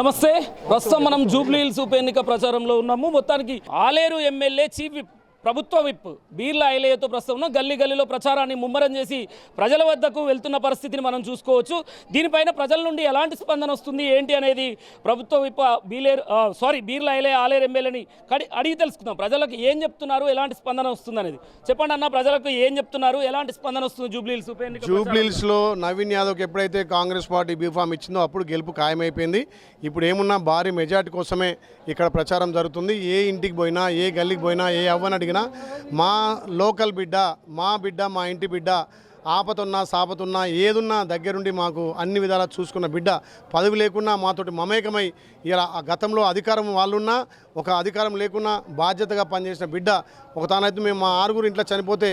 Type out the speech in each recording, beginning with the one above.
నమస్తే. ప్రస్తుతం మనం జూబ్లీ హిల్స్ ఉప ఎన్నిక ప్రచారంలో ఉన్నాము. మొత్తానికి ఆలేరు ఎమ్మెల్యే చీఫ్ విప్ ప్రభుత్వ విప్ బీర్ల ఐలయ్యతో ప్రస్తుతం గల్లీ గల్లీలో ప్రచారాన్ని ముమ్మరం చేసి ప్రజల వద్దకు వెళ్తున్న పరిస్థితిని మనం చూసుకోవచ్చు. దీనిపైన ప్రజల నుండి ఎలాంటి స్పందన వస్తుంది? ఏంటి అనేది ప్రభుత్వ విప్ బీలేరు సారీ బీర్ల ఐలయ్య ఆలేరు ఎమ్మెల్యేని కడి అడిగి తెలుసుకుందాం. ప్రజలకు ఏం చెప్తున్నారు? ఎలాంటి స్పందన వస్తుంది అనేది. చెప్పండి అన్న ప్రజలకు ఏం చెప్తున్నారు? ఎలాంటి స్పందన వస్తుంది జూబ్లీ ఉప ఎన్నిక జూబ్లీహిల్స్ నవీన్ యాదవ్కి ఎప్పుడైతే కాంగ్రెస్ పార్టీ బీఫామ్ ఇచ్చిందో అప్పుడు గెలుపు ఖాయమైపోయింది. ఇప్పుడు ఏమున్నా భారీ మెజార్టీ కోసమే ఇక్కడ ప్రచారం జరుగుతుంది. ఏ ఇంటికి పోయినా ఏ గల్లీకి పోయినా ఏ అవ్వని అడిగినా మా లోకల్ బిడ్డ మా బిడ్డ మా ఇంటి బిడ్డ ఆపతున్నా సాపతున్నా ఏదున్నా దగ్గరుండి మాకు అన్ని విధాలా చూసుకున్న బిడ్డ పదవి లేకున్నా మాతోటి మమేకమై ఇలా గతంలో అధికారం వాళ్ళున్నా ఒక అధికారం లేకున్నా బాధ్యతగా పనిచేసిన బిడ్డ ఒక తానైతే మేము మా ఆరుగురు ఇంట్లో చనిపోతే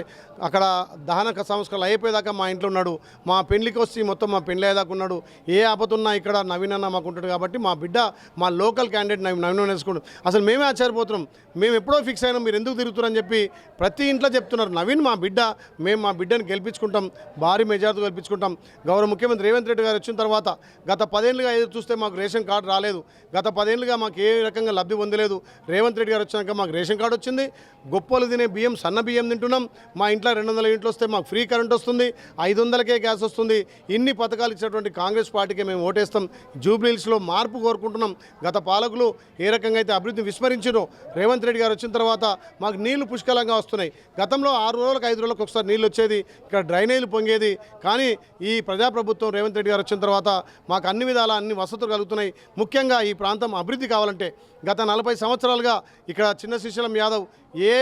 అక్కడ దహన సంస్కరణలు అయిపోయేదాకా మా ఇంట్లో ఉన్నాడు. మా పెళ్ళికి వచ్చి మొత్తం మా పెళ్ళి అయ్యేదాకా ఉన్నాడు. ఏ ఆపతున్నా ఇక్కడ నవీన్ అన్న మాకు ఉంటాడు కాబట్టి మా బిడ్డ మా లోకల్ క్యాండిడేట్ నవీన్ నవీన్ వేసుకుంటాం అసలు మేమే ఆశ్చర్యపోతున్నాం. మేము ఎప్పుడో ఫిక్స్ అయినాం మీరు ఎందుకు తిరుగుతున్నారని చెప్పి ప్రతి ఇంట్లో చెప్తున్నారు. నవీన్ మా బిడ్డ మేము మా బిడ్డను గెలిపించుకుంటాం. భారీ మెజార్టీ గెలిపించుకుంటాం. గౌరవ ముఖ్యమంత్రి రేవంత్ రెడ్డి గారు వచ్చిన తర్వాత గత పదేళ్ళుగా ఎదురు చూస్తే మాకు రేషన్ కార్డు రాలేదు. గత పదేళ్ళుగా మాకు ఏ రకంగా లబ్ధి పొందలేదు. రేవంత్ రెడ్డి గారు వచ్చినాక మాకు రేషన్ కార్డు వచ్చింది. గొప్పలు తినే బియ్యం సన్న బియ్యం తింటున్నాం. మా ఇంట్లో రెండు వందల ఇంట్లో వస్తే మాకు ఫ్రీ కరెంట్ వస్తుంది. ఐదు వందలకే గ్యాస్ వస్తుంది. ఇన్ని పథకాలు ఇచ్చినటువంటి కాంగ్రెస్ పార్టీకి మేము ఓటేస్తాం. జూబ్లీహిల్స్లో మార్పు కోరుకుంటున్నాం. గత పాలకులు ఏ రకంగా అయితే అభివృద్ధి విస్మరించారో రేవంత్ రెడ్డి గారు వచ్చిన తర్వాత మాకు నీళ్ళు పుష్కలంగా వస్తున్నాయి. గతంలో ఆరు రోజులకు ఐదు రోజులకు ఒకసారి నీళ్ళు వచ్చేది. ఇక్కడ డ్రైనేజీలు పొంగేది. కానీ ఈ ప్రజాప్రభుత్వం రేవంత్ రెడ్డి గారు వచ్చిన తర్వాత మాకు అన్ని విధాల అన్ని వసతులు కలుగుతున్నాయి. ముఖ్యంగా ఈ ప్రాంతం అభివృద్ధి కావాలంటే గత నలభై సంవత్సరాలుగా ఇక్కడ చిన్న శ్రీశైలం యాదవ్ ఏ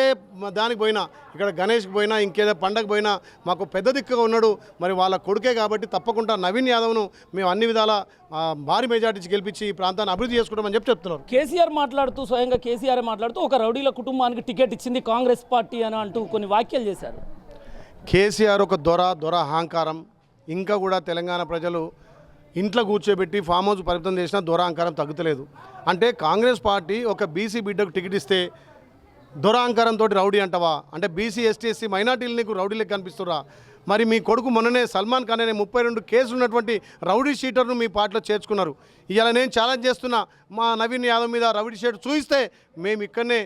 దానికి పోయినా ఇక్కడ గణేష్కి పోయినా ఇంకేదో పండగ పోయినా మాకు పెద్ద దిక్కుగా ఉన్నాడు. మరి వాళ్ళ కొడుకే కాబట్టి తప్పకుండా నవీన్ యాదవ్ను మేము అన్ని విధాల భారీ మెజార్టీ గెలిపించి ఈ ప్రాంతాన్ని అభివృద్ధి చేసుకుంటామని చెప్పి చెప్తున్నారు. కేసీఆర్ మాట్లాడుతూ స్వయంగా కేసీఆర్ మాట్లాడుతూ ఒక రౌడీల కుటుంబానికి టికెట్ ఇచ్చింది కాంగ్రెస్ పార్టీ అని అంటూ కొన్ని వ్యాఖ్యలు చేశారు. కేసీఆర్ ఒక దొర దొర అహంకారం. ఇంకా కూడా తెలంగాణ ప్రజలు ఇంట్లో కూర్చోబెట్టి ఫామ్ హౌస్ పరిమితం చేసినా దొర అహంకారం తగ్గుతలేదు. అంటే కాంగ్రెస్ పార్టీ ఒక బీసీ బిడ్డకు టికెట్ ఇస్తే దొర అహంకారంతో రౌడీ అంటవా? అంటే బీసీ ఎస్టీ ఎస్సీ మైనార్టీలు నీకు రౌడీలకు కనిపిస్తురా మరి మీ కొడుకు మొన్ననే సల్మాన్ ఖాన్ అనే ముప్పై రెండు కేసులు ఉన్నటువంటి రౌడీ షీటర్ను మీ పార్టీలో చేర్చుకున్నారు. ఇలా నేను ఛాలెంజ్ చేస్తున్నా మా నవీన్ యాదవ్ మీద రౌడీ షీటర్ చూయిస్తే మేము ఇక్కడనే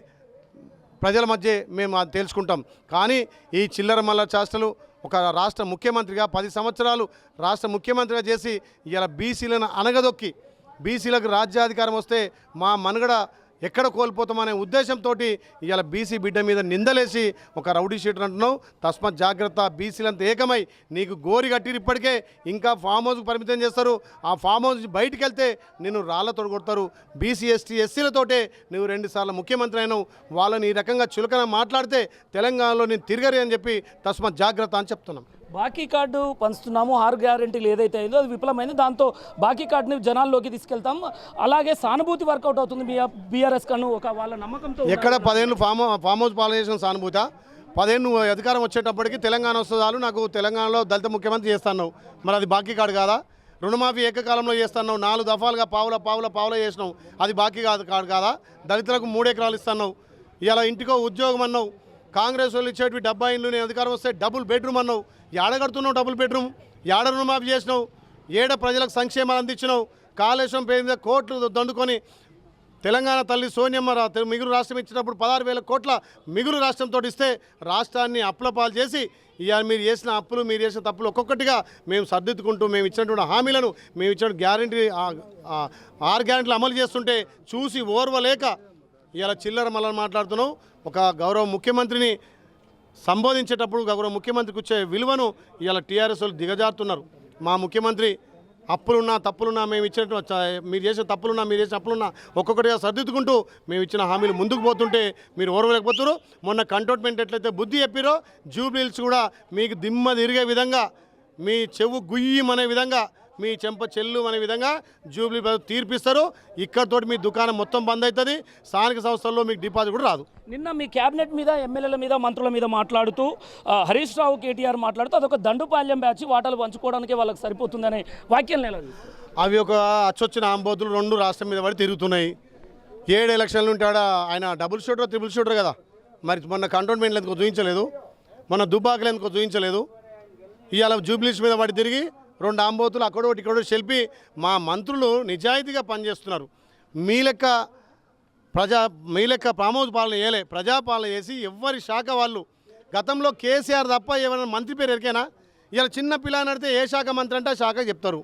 ప్రజల మధ్య మేము అది తెలుసుకుంటాం కానీ ఈ చిల్లర మల్ల చేష్టలు ఒక రాష్ట్ర ముఖ్యమంత్రిగా పది సంవత్సరాలు రాష్ట్ర ముఖ్యమంత్రిగా చేసి ఇలా బీసీలను అనగదొక్కి బీసీలకు రాజ్యాధికారం వస్తే మా మనుగడ ఎక్కడ కోల్పోతామనే ఉద్దేశంతో ఇవాళ బీసీ బిడ్డ మీద నిందలేసి ఒక రౌడీ షీటర్ అంటున్నావు. తస్మాత్ జాగ్రత్త బీసీలంతా ఏకమై నీకు గోరి కట్టిరు ఇప్పటికే ఇంకా ఫామ్ హౌస్ పరిమితం చేస్తారు. ఆ ఫామ్ హౌస్ బయటికి వెళ్తే నిన్ను రాళ్ళతో కొడతారు. బీసీ ఎస్టీ ఎస్సీలతోటే నువ్వు రెండుసార్లు ముఖ్యమంత్రి అయినావు. వాళ్ళని ఈ రకంగా చులకన మాట్లాడితే తెలంగాణలో నేను తిరగరి అని చెప్పి తస్మాత్ జాగ్రత్త అని చెప్తున్నాం. బాకీ కార్డు పంచుతున్నాము ఆరు గ్యారెంటీలు ఏదైతే అయిందో అది విఫలమైంది. దాంతో బాకీ కార్డుని జనాల్లోకి తీసుకెళ్తాం. అలాగే సానుభూతి వర్కౌట్ అవుతుంది బీఆర్ఎస్ కను ఒక వాళ్ళ నమ్మకంతో ఎక్కడ పదేళ్ళు ఫామ్ ఫామ్ హౌస్ పాలన చేసిన సానుభూత పదేళ్ళు అధికారం వచ్చేటప్పటికి తెలంగాణ వస్తే చాలు నాకు తెలంగాణలో దళిత ముఖ్యమంత్రి చేస్తాను మరి అది బాకీ కార్డు కాదా? రుణమాఫీ ఏకకాలంలో చేస్తున్నావు. నాలుగు దఫాలుగా పావుల పావుల పావుల చేసినావు. అది బాకీ కాదు కార్డు కాదా? దళితులకు మూడు ఎకరాలు ఇస్తున్నావు. ఇలా ఇంటికో ఉద్యోగం అన్నావు. కాంగ్రెస్ వాళ్ళు ఇచ్చేటివి డబ్బా ఇండ్లు నేను అధికారం వస్తే డబుల్ బెడ్రూమ్ అన్నావు. ఏడ కడుతున్నావు డబుల్ బెడ్రూమ్? ఏడ రుణమాఫీ చేసినావు? ఏడ ప్రజలకు సంక్షేమాలు అందించినావు? కాళేశ్వరం పేరు మీద కోట్లు దండుకొని తెలంగాణ తల్లి సోనియమ్మ మిగులు రాష్ట్రం ఇచ్చినప్పుడు పదహారు వేల కోట్ల మిగులు రాష్ట్రంతో ఇస్తే రాష్ట్రాన్ని అప్పులపాలు చేసి ఇవాళ మీరు చేసిన అప్పులు మీరు చేసిన తప్పులు ఒక్కొక్కటిగా మేము సర్దిద్దుకుంటూ మేము ఇచ్చినటువంటి హామీలను మేము ఇచ్చిన గ్యారంటీ ఆరు గ్యారంటీలు అమలు చేస్తుంటే చూసి ఓర్వలేక ఇవాళ చిల్లర మళ్ళీ మాట్లాడుతున్నాం. ఒక గౌరవ ముఖ్యమంత్రిని సంబోధించేటప్పుడు గౌరవ ముఖ్యమంత్రికి వచ్చే విలువను ఇవాళ టీఆర్ఎస్ వాళ్ళు దిగజారుతున్నారు. మా ముఖ్యమంత్రి అప్పులున్నా తప్పులున్నా మేము ఇచ్చినట్టు మీరు చేసిన తప్పులున్నా మీరు చేసిన అప్పులున్నా ఒక్కొక్కటిగా సర్దిద్దుకుంటూ మేము ఇచ్చిన హామీలు ముందుకు పోతుంటే మీరు ఓర్వలేకపోతున్నారు. మొన్న కంటోన్మెంట్ ఎట్లయితే బుద్ధి చెప్పిరో జూబ్లీల్స్ కూడా మీకు దిమ్మ తిరిగే విధంగా మీ చెవు గుయ్యమనే విధంగా మీ చెంప చెల్లు అనే విధంగా జూబ్లీ తీర్పిస్తారు. ఇక్కడతోటి మీ దుకాణం మొత్తం బంద్ అవుతుంది స్థానిక సంస్థల్లో మీకు డిపాజిట్ కూడా రాదు. నిన్న మీ క్యాబినెట్ మీద ఎమ్మెల్యేల మీద మంత్రుల మీద మాట్లాడుతూ హరీష్ రావు కేటీఆర్ మాట్లాడుతూ అదొక దండుపాల్యం బ్యాచ్ వాటాలు పంచుకోవడానికి వాళ్ళకి సరిపోతుందనే వాక్యం నెలది అవి ఒక అచ్చొచ్చిన ఆంబోతులు రెండు రాష్ట్రం మీద పడి తిరుగుతున్నాయి. ఏడు ఎలక్షన్లు ఉంటాడా ఆయన డబుల్ షూటర్ త్రిబుల్ షూటర్ కదా. మరి మొన్న కంటోన్మెంట్లు ఎందుకు చూపించలేదు మొన్న దుబ్బాకలు ఎందుకు చూపించలేదు ఇవాళ జూబ్లీస్ మీద పడి తిరిగి రెండు ఆంబోతులు అక్కడోటి ఇక్కడ సెల్పి మా మంత్రులు నిజాయితీగా పనిచేస్తున్నారు. మీ లెక్క ప్రజా మీ లెక్క ప్రామోద పాలన చేయలే. ప్రజాపాలన చేసి ఎవరి శాఖ వాళ్ళు గతంలో కేసీఆర్ తప్ప ఎవరైనా మంత్రి పేరు ఎరికైనా? ఇలా చిన్న పిల్లని అడితే ఏ శాఖ మంత్రి అంటే ఆ శాఖ చెప్తారు.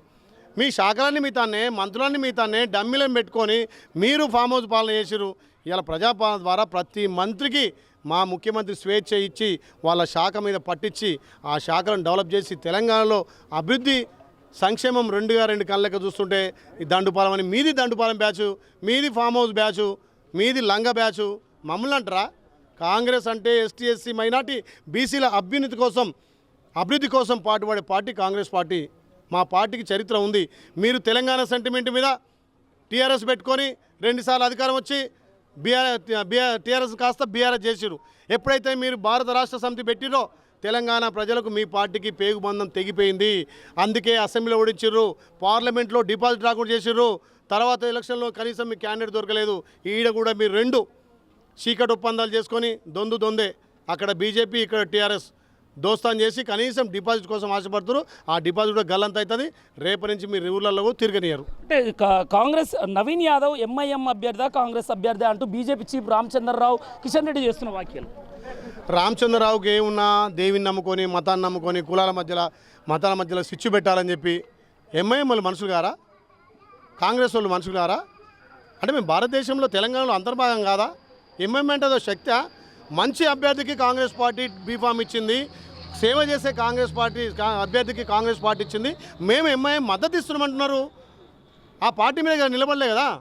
మీ శాఖలన్నీ మీ తానే మంత్రులన్నీ మీ తానే డమ్మిలను పెట్టుకొని మీరు ఫామ్ హౌస్ పాలన చేసిరు ఇలా ప్రజాపాలన ద్వారా ప్రతి మంత్రికి మా ముఖ్యమంత్రి స్వేచ్ఛ ఇచ్చి వాళ్ళ శాఖ మీద పట్టించి ఆ శాఖలను డెవలప్ చేసి తెలంగాణలో అభివృద్ధి సంక్షేమం రెండుగా రెండు కళ్ళకి చూస్తుంటే ఈ దండుపాలెం అని మీది దండుపాలెం బ్యాచు మీది ఫామ్ హౌస్ బ్యాచు మీది లంగ బ్యాచు. మమ్మల్ని అంటారా? కాంగ్రెస్ అంటే ఎస్టీ ఎస్సీ మైనార్టీ బీసీల అభ్యున్నతి కోసం అభివృద్ధి కోసం పాటుపడే పార్టీ కాంగ్రెస్ పార్టీ. మా పార్టీకి చరిత్ర ఉంది. మీరు తెలంగాణ సెంటిమెంట్ మీద టీఆర్ఎస్ పెట్టుకొని రెండుసార్లు అధికారం వచ్చి B R B R T R S కాస్త బీఆర్ఎస్ చేసిరు ఎప్పుడైతే మీరు భారత రాష్ట్ర సమితి పెట్టిరో తెలంగాణ ప్రజలకు మీ పార్టీకి పేగుబంధం తెగిపోయింది. అందుకే అసెంబ్లీలో ఓడించిర్రు పార్లమెంట్లో డిపాజిట్ రాకుండా చేసిర్రు. తర్వాత ఎలక్షన్లో కనీసం మీ క్యాండిడేట్ దొరకలేదు. ఈడ కూడా మీరు రెండు చీకటి ఒప్పందాలు చేసుకొని దొందు దొందే. అక్కడ బీజేపీ ఇక్కడ టీఆర్ఎస్. దోస్తాన్ చేసి కనీసం డిపాజిట్ కోసం ఆశపడుతున్నారు ఆ డిపాజిట్ కూడా గల్లంత అవుతుంది రేపటి నుంచి మీరు కూడా తిరగనియరు అంటే కాంగ్రెస్ నవీన్ యాదవ్ ఎంఐఎం అభ్యర్థి కాంగ్రెస్ అభ్యర్థి అంటూ B J P chief Ramachandrarao Kishan Reddy చేస్తున్న వ్యాఖ్యలు. రామచంద్రరావుకి ఏమున్నా దేవిని నమ్ముకొని మతాన్ని నమ్ముకొని కులాల మధ్యలో మతాల మధ్యలో స్విచ్ పెట్టాలని చెప్పి ఎంఐఎం వాళ్ళు మనుషులు గారా కాంగ్రెస్ వాళ్ళు మనుషులు గారా అంటే మేము భారతదేశంలో తెలంగాణలో అంతర్భాగం కాదా? ఎంఐఎం అంటే అదో శక్తి? మంచి అభ్యర్థికి కాంగ్రెస్ పార్టీ బీఫామ్ ఇచ్చింది. సేవ చేసే కాంగ్రెస్ పార్టీ కా- అభ్యర్థికి కాంగ్రెస్ పార్టీ ఇచ్చింది. మేము ఎంఐఎం మద్దతు ఇస్తున్నామంటున్నారు. ఆ పార్టీ మీద నిలబడలే కదా.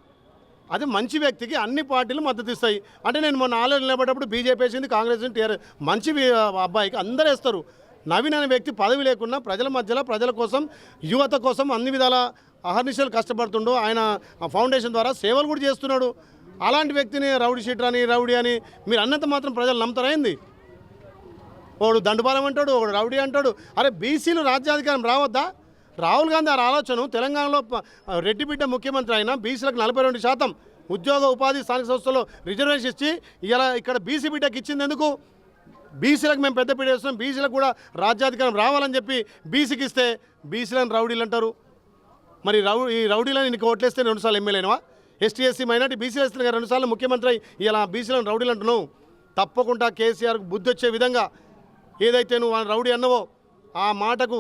అది మంచి వ్యక్తికి అన్ని పార్టీలు మద్దతు ఇస్తాయి. అంటే నేను మొన్న ఆలోచన నిలబడేటప్పుడు బీజేపీ వేసింది కాంగ్రెస్ టీఆర్ఎస్ మంచి అబ్బాయికి అందరూ వేస్తారు. నవీన్ అనే వ్యక్తి పదవి లేకుండా ప్రజల మధ్యలో ప్రజల కోసం యువత కోసం అన్ని విధాల అహర్నిశలు కష్టపడుతుండో. ఆయన ఫౌండేషన్ ద్వారా సేవలు కూడా చేస్తున్నాడు. అలాంటి వ్యక్తిని రౌడీ షీటర్ అని రౌడీ అని మీరు అన్నంత మాత్రం ప్రజలు నమ్ముతారైంది ఒకడు దండుపాలెం అంటాడు ఒకడు రౌడీ అంటాడు. అరే బీసీలు రాజ్యాధికారం రావద్దా? రాహుల్ గాంధీ ఆ ఆలోచన తెలంగాణలో రెడ్డి బిడ్డ ముఖ్యమంత్రి అయినా బీసీలకు నలభై రెండు శాతం ఉద్యోగ ఉపాధి స్థానిక సంస్థల్లో రిజర్వేషన్ ఇచ్చి ఇలా ఇక్కడ బీసీ బిడ్డకి ఇచ్చింది ఎందుకు? బీసీలకు మేము పెద్ద పీడ వేస్తున్నాం బీసీలకు కూడా రాజ్యాధికారం రావాలని చెప్పి బీసీకి ఇస్తే బీసీలను రౌడీలు అంటారు. మరి రౌ ఈ రౌడీలను నీకు ఓట్లేస్తే రెండుసార్లు ఎమ్మెల్యేనవా S T S C minority B C వేస్తున్న రెండుసార్లు ముఖ్యమంత్రి అయి ఇలా బీసీలను రౌడీలు అంటున్నావు. తప్పకుండా కేసీఆర్కు బుద్ధి వచ్చే విధంగా ఏదైతే నువ్వు రౌడీ అన్నవో ఆ మాటకు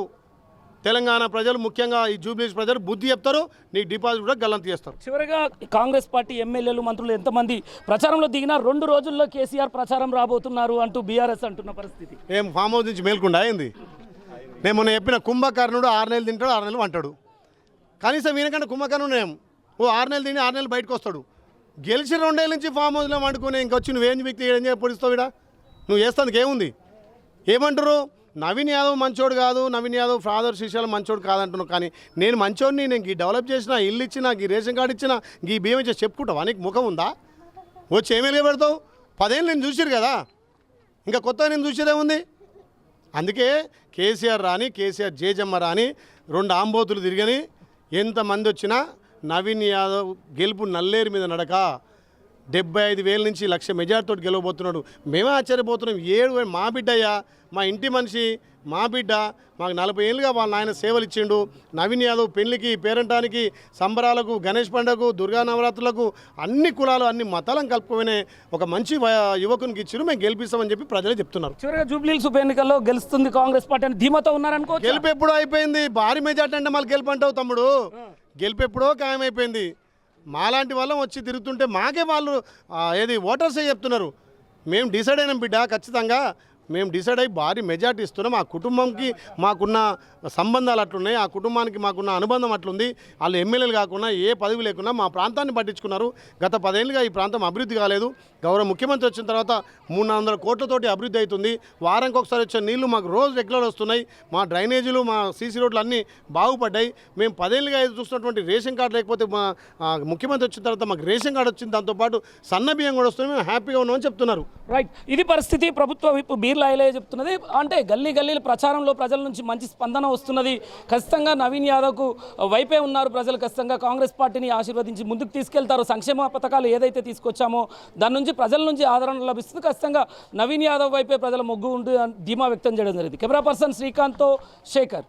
తెలంగాణ ప్రజలు ముఖ్యంగా ఈ జూబ్లీస్ ప్రజలు బుద్ధి చెప్తారు నీకు డిపాజిట్ కూడా గల్లంత చేస్తారు. చివరగా కాంగ్రెస్ పార్టీ ఎమ్మెల్యేలు మంత్రులు ఎంతమంది ప్రచారంలో దిగినా రెండు రోజుల్లో కేసీఆర్ ప్రచారం రాబోతున్నారు అంటూ బీఆర్ఎస్ అంటున్న పరిస్థితి. ఏం ఫామ్ హౌస్ నుంచి మేల్కుండా అయింది నేను మొన్న చెప్పిన కుంభకర్ణుడు ఆరు నెలలు తింటాడు ఆరు నెలలు అంటాడు కనీసం ఈయనకంటే కుంభకర్ణుడు ఏం ఓ ఆరు నెలలు తిని ఆరు నెలలు బయటకు వస్తాడు గెలిచి రెండేళ్ళ నుంచి ఫామ్ హౌస్లో వండుకొని ఇంకొచ్చి నువ్వేం వ్యక్తి ఏం చేయ పొడిస్తావు ఇడా నువ్వు చేస్తానికి ఏముంది? ఏమంటారు నవీన్ యాదవ్ మంచోడు కాదు నవీన్ యాదవ్ ఫాదర్ శిష్యాలు మంచోడు కాదంటున్నావు కానీ నేను మంచోడిని నేను ఈ డెవలప్ చేసిన ఇల్లు ఇచ్చిన ఈ రేషన్ కార్డు ఇచ్చిన ఈ బియ్యం ఇచ్చి చెప్పుకుంటావా? నీకు ముఖం ఉందా? వచ్చి ఏమేమి పెడతావు? పదేళ్ళు నేను చూసిరు కదా? ఇంకా కొత్త నేను చూసేదే ఉంది అందుకే కేసీఆర్ రాని కేసీఆర్ జేజమ్మ రాని రెండు ఆంబోతులు తిరిగని ఎంతమంది వచ్చినా నవీన్ యాదవ్ గెలుపు నల్లేరు మీద నడక. డెబ్బై ఐదు వేల నుంచి లక్ష మెజార్టీతో గెలవబోతున్నాడు. మేమే ఆశ్చర్యపోతున్నాం. ఏడు మా బిడ్డయ్యా మా ఇంటి మనిషి మా బిడ్డ. మాకు నలభై ఏళ్ళుగా వాళ్ళ నాయన సేవలు ఇచ్చిండు. నవీన్ యాదవ్ పెళ్ళికి పేరంటానికి సంబరాలకు గణేష్ పండుగకు దుర్గా నవరాత్రులకు అన్ని కులాలు అన్ని మతాలను కలుపుకునే ఒక మంచి యువకునికి ఇచ్చారు. మేము గెలిపిస్తామని చెప్పి ప్రజలే చెప్తున్నారు. చివరగా జూబ్లీహిల్స్ ఉప ఎన్నికల్లో గెలుస్తుంది కాంగ్రెస్ పార్టీ అని ధీమాతో ఉన్నారనుకో గెలుపు ఎప్పుడో అయిపోయింది. భారీ మెజార్టీ అంటే మళ్ళీ గెలుపు అంటావు తమ్ముడు. గెలిపెప్పుడో ఖాయమైపోయింది. మాలాంటి వాళ్ళం వచ్చి తిరుగుతుంటే మాకే వాళ్ళు ఏది ఓటర్సే చెప్తున్నారు. మేము డిసైడ్ అయినాం బిడ్డ ఖచ్చితంగా. మేము డిసైడ్ అయ్యి భారీ మెజార్టీ ఇస్తున్నాం. ఆ కుటుంబంకి మాకున్న సంబంధాలు అట్లున్నాయి. ఆ కుటుంబానికి మాకున్న అనుబంధం అట్లుంది. వాళ్ళు ఎమ్మెల్యేలు కాకుండా ఏ పదవి లేకుండా మా ప్రాంతాన్ని పట్టించుకున్నారు. గత పదేళ్ళుగా ఈ ప్రాంతం అభివృద్ధి కాలేదు. గౌరవ ముఖ్యమంత్రి వచ్చిన తర్వాత మూడు వందల కోట్లతోటి అభివృద్ధి అవుతుంది. వారానికి ఒకసారి వచ్చే నీళ్ళు మాకు రోజు రెగ్యులర్ వస్తున్నాయి. మా డ్రైనేజీలు మా సీసీ రోడ్లు అన్నీ బాగుపడ్డాయి. మేము పదేళ్ళుగా ఎదురు చూస్తున్నటువంటి రేషన్ కార్డు లేకపోతే మా ముఖ్యమంత్రి వచ్చిన తర్వాత మాకు రేషన్ కార్డు వచ్చింది. దాంతోపాటు సన్న బియ్యం కూడా వస్తుంది మేము హ్యాపీగా ఉన్నామని చెప్తున్నారు. రైట్ ఇది పరిస్థితి ప్రభుత్వ విప్ బీర్లా ఐలయ్య చెప్తున్నది. అంటే గల్లీ గల్లీల ప్రచారంలో ప్రజల నుంచి మంచి స్పందన వస్తున్నది. ఖచ్చితంగా నవీన్ యాదవ్కు వైపే ఉన్నారు ప్రజలు. ఖచ్చితంగా కాంగ్రెస్ పార్టీని ఆశీర్వదించి ముందుకు తీసుకెళ్తారు. సంక్షేమ పథకాలు ఏదైతే తీసుకొచ్చామో దాని నుంచి ప్రజల నుంచి ఆదరణ లభిస్తుంది. ఖచ్చితంగా నవీన్ యాదవ్ వైపే ప్రజల మొగ్గు ఉండి ధీమా వ్యక్తం చేయడం జరిగింది. కెమెరా పర్సన్ శ్రీకాంత్తో శేఖర్.